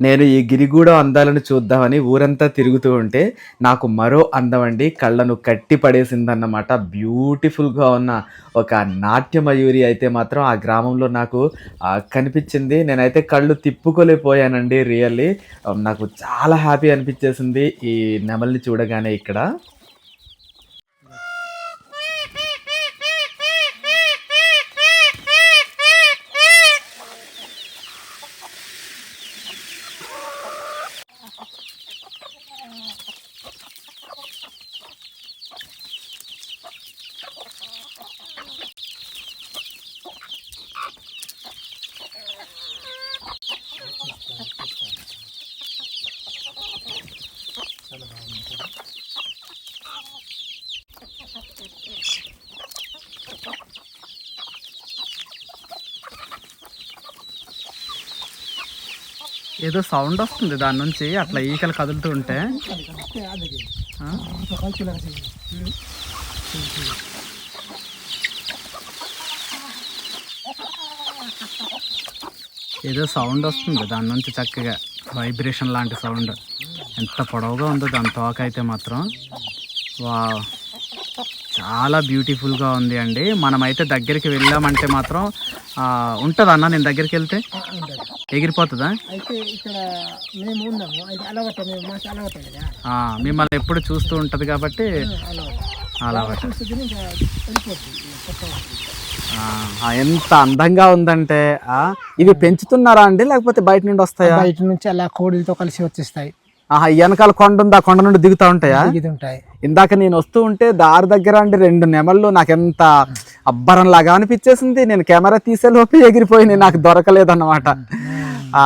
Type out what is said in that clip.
నేను ఈ గిరిగూడ అందాలను చూద్దామని ఊరంతా తిరుగుతూ ఉంటే నాకు మరో అందం అండి కళ్ళను కట్టి పడేసిందన్నమాట. బ్యూటిఫుల్గా ఉన్న ఒక నాట్యమయూరి అయితే మాత్రం ఆ గ్రామంలో నాకు కనిపించింది. నేనైతే కళ్ళు తిప్పుకోలేకపోయానండి రియల్లీ. నాకు చాలా హ్యాపీ అనిపించేసింది ఈ నెమల్ని చూడగానే ఇక్కడ. ఏదో సౌండ్ వస్తుంది దాని నుంచి అట్లా ఈకలు కదులుతూ ఉంటే. ఏదో సౌండ్ వస్తుంది దాని నుంచి చక్కగా వైబ్రేషన్ లాంటి సౌండ్ ఎంత పొడవుగా ఉందో దాని తోక అయితే మాత్రం. వా చాలా బ్యూటిఫుల్గా ఉంది అండి. మనమైతే దగ్గరికి వెళ్ళామంటే మాత్రం ఉంటుంది అన్న? నేను దగ్గరికి వెళ్తే? ఎగిరిపోతుందా? మిమ్మల్ని ఎప్పుడు చూస్తూ ఉంటుంది కాబట్టి అలవాట. ఆ, ఎంత అందంగా ఉందంటే ఇవి పెంచుతున్నారా అండి? లేకపోతే బయట నుండి వస్తాయా? బయట నుంచి అలా కోడిలతో కలిసి వచ్చేస్తాయి. ఆహా వెనకాల కొండ ఉంది? ఆ కొండ నుండి దిగుతా ఉంటాయా? ఉంటాయి ఇందాక నేను వస్తూ ఉంటే దారి దగ్గర అండి రెండు నెమళ్ళు. నాకెంత అబ్బరం లాగా అనిపించేసింది. నేను కెమెరా తీసే లోపే ఎగిరిపోయినాయి. నాకు దొరకలేదన్నమాట. ఆ